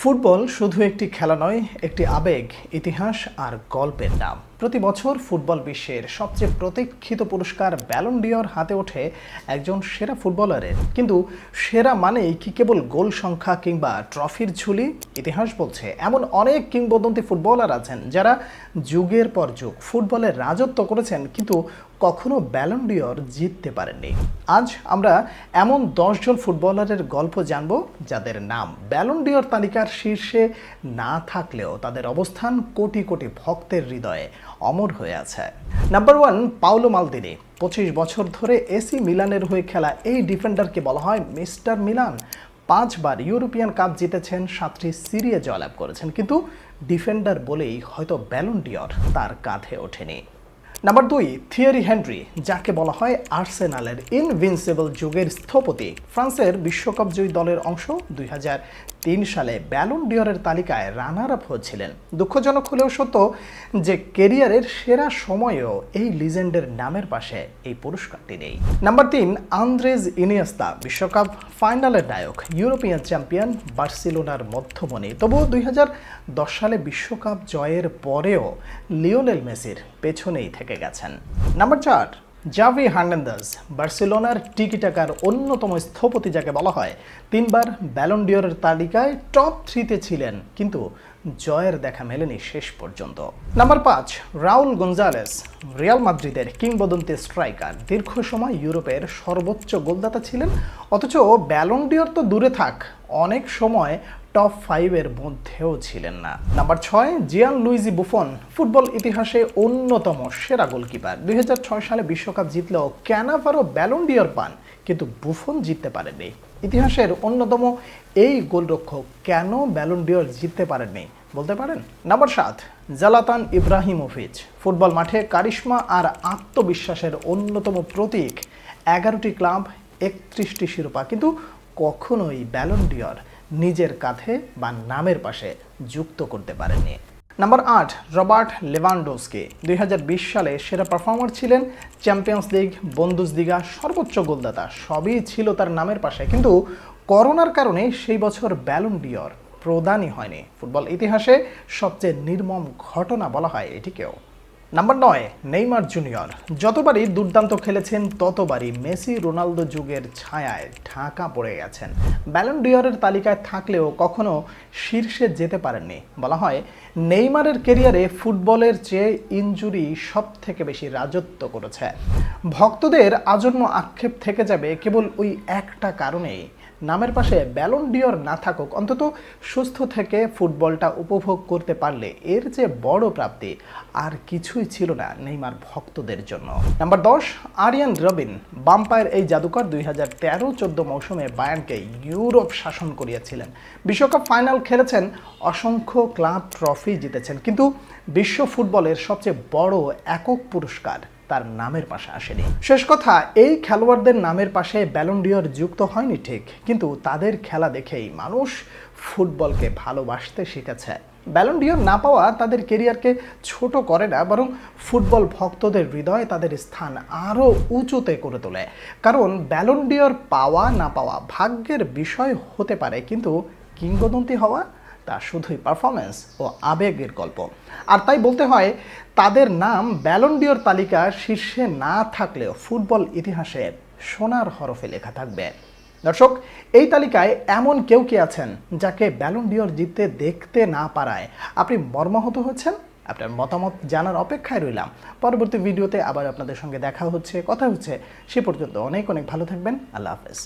Football শুধু একটি খেলা নয় একটি আবেগ ইতিহাস আর গল্পের নাম। প্রতি বছর ফুটবল বিশ্বের সবচেয়ে প্রতীক্ষিত পুরস্কার ব্যালন ডিওর হাতে ওঠে একজন সেরা ফুটবলারের। কিন্তু সেরা মানেই কি কেবল গোল সংখ্যা কিংবা ট্রফির ঝুলি? ইতিহাস বলছে, এমন অনেক কিংবদন্তি ফুটবলার আছেন যারা যুগের পর যুগ ফুটবলের রাজত্ব করেছেন কিন্তু কখনো ব্যালন ডিওর জিততে পারেননি। আজ আমরা এমন দশজন ফুটবলারের গল্প জানব যাদের নাম ব্যালন ডিওর তালিকার শীর্ষে না থাকলেও তাদের অবস্থান কোটি কোটি ভক্তের হৃদয়ে অমর হয়ে আছে। Number one Paolo Maldini. পঁচিশ বছর ধরে এসি মিলানের হয়ে খেলা এই ডিফেন্ডারকে বলা হয় মিস্টার মিলান। পাঁচবার ইউরোপিয়ান কাপ জিতেছেন, সাতটি সিরিয়ে জয়লাভ করেছেন। কিন্তু ডিফেন্ডার বলেই হয়তো ব্যালন ডিওর তার কাঁধে ওঠেনি। নাম্বার দুই থিয়েরি হেনরি, যাকে বলা হয় আর্সেনালের ইনভিনসিবল যুগের স্থপতি। ফ্রান্সের বিশ্বকাপ জয়ী দলের অংশ দুই তিন সালে ব্যালন ডিওরের তালিকায় রানার আপ হয়েছিলেন দুঃখজনক হলেও সত্য যে কেরিয়ারের সেরা সময়েও এই লিজেন্ডের নামের পাশে এই পুরস্কারটি নেই। নাম্বার তিন, আন্দ্রেজ ইনিয়াস্তা, বিশ্বকাপ ফাইনালের নায়ক, ইউরোপিয়ান চ্যাম্পিয়ন, বার্সেলোনার মধ্যমণি। তবুও দুই সালে বিশ্বকাপ জয়ের পরেও লিওনেল মেসির পেছনেই থেকে গেছেন। নাম্বার চার, জাভি হার্নান্দাস বার্সেলোনার টিকি টাকার অন্যতম স্থপতি যাকে বলা হয়, তিনবার ব্যালন্ডিয়রের তালিকায় টপ থ্রিতে ছিলেন, কিন্তু জয়ের দেখা মেলেনি শেষ পর্যন্ত। নাম্বার পাঁচ, রাউল গঞ্জালেস রিয়াল মাদ্রিদের কিংবদন্তি স্ট্রাইকার, দীর্ঘ সময় ইউরোপের সর্বোচ্চ গোলদাতা ছিলেন, অথচ ব্যালন্ডিয়র তো দূরে থাক, অনেক সময় টপ ফাইভের মধ্যেও ছিলেন না। নাম্বার ছয় জিয়ান লুইজি বুফন ফুটবল ইতিহাসে অন্যতম সেরা গোলকিপার দুই হাজার ছয় সালে বিশ্বকাপ জিতলেও ক্যানাভারও ব্যালন্ডিয়র পান, কিন্তু বুফন জিততে পারেননি। ইতিহাসের অন্যতম এই গোলরক্ষক কেন ব্যালন্ডিয়র জিততে পারেননি, বলতে পারেন? নাম্বার সাত জালাতান ইব্রাহিমোভিচ ফুটবল মাঠে কারিশ্মা আর আত্মবিশ্বাসের অন্যতম প্রতীক। এগারোটি ক্লাব, একত্রিশটি শিরোপা, কিন্তু কখনোই ব্যালন ডিওর নিজের কাঁধে বা নামের পাশে যুক্ত করতে পারেননি। নাম্বার আট, রবার্ট লেভানডোসকে। দুই সালে সেরা পারফর্মার ছিলেন, চ্যাম্পিয়ন্স লিগ বন্দুস দিগা সর্বোচ্চ গোলদাতা, সবই ছিল তার নামের পাশে। কিন্তু করোনার কারণে সেই বছর ব্যালন ডিওর প্রদানই হয়নি। ফুটবল ইতিহাসে সবচেয়ে নির্মম ঘটনা বলা হয় এটিকেও। নাম্বার নয় নেইমার জুনিয়র যতবারই দুর্দান্ত খেলেছেন, ততবারই মেসি রোনালদো যুগের ছায়ায় ঢাকা পড়ে গেছেন। ব্যালন ডিয়রের তালিকায় থাকলেও কখনো শীর্ষে যেতে পারেননি। বলা হয় নেইমারের কেরিয়ারে ফুটবলের চেয়ে ইনজুরি সব থেকে বেশি রাজত্ব করেছে। ভক্তদের আজন্ম আক্ষেপ থেকে যাবে কেবল ওই একটা কারণেই। নামের পাশে ব্যালন ডিওর না থাকুক, অন্তত সুস্থ থেকে ফুটবলটা উপভোগ করতে পারলে এর যে বড় প্রাপ্তি আর কিছুই ছিল না নেইমার ভক্তদের জন্য। নাম্বার দশ, আরিয়ান রবিন বাম্পায়ের এই জাদুকর দুই হাজার তেরো চোদ্দ মৌসুমে বায়ানকে ইউরোপ শাসন করিয়েছিলেন। বিশ্বকাপ ফাইনাল খেলেছেন, অসংখ্য ক্লাব ট্রফি জিতেছেন। কিন্তু বিশ্ব ফুটবলের সবচেয়ে বড় একক পুরস্কার তার নামের পাশে আসেনি। শেষ কথা, এই খেলোয়াড়দের নামের পাশে ব্যালন্ডিয়র যুক্ত হয়নি ঠিক, কিন্তু তাদের খেলা দেখেই মানুষ ফুটবলকে ভালোবাসতে শিখেছে। ব্যালন্ডিয়র না পাওয়া তাদের কেরিয়ারকে ছোট করে না, বরং ফুটবল ভক্তদের হৃদয়ে তাদের স্থান আরও উঁচুতে করে তোলে। কারণ ব্যালন্ডিয়র পাওয়া না পাওয়া ভাগ্যের বিষয় হতে পারে, কিন্তু কিংবদন্তি হওয়া তা শুধুই পারফরমেন্স ও আবেগের গল্প। আর তাই বলতে হয়, তাদের নাম ব্যালন্ডিয়র তালিকার শীর্ষে না থাকলেও ফুটবল ইতিহাসে সোনার হরফে লেখা থাকবে। দর্শক, এই তালিকায় এমন কেউ কি আছেন যাকে ব্যালন্ডিয়র জিততে দেখতে না পারায়? আপনি মর্মাহত হচ্ছেন? আপনার মতামত জানার অপেক্ষায় রইলাম। পরবর্তী ভিডিওতে আবার আপনাদের সঙ্গে দেখা হচ্ছে, কথা হচ্ছে, সে পর্যন্ত অনেক অনেক ভালো থাকবেন। আল্লাহ হাফেজ।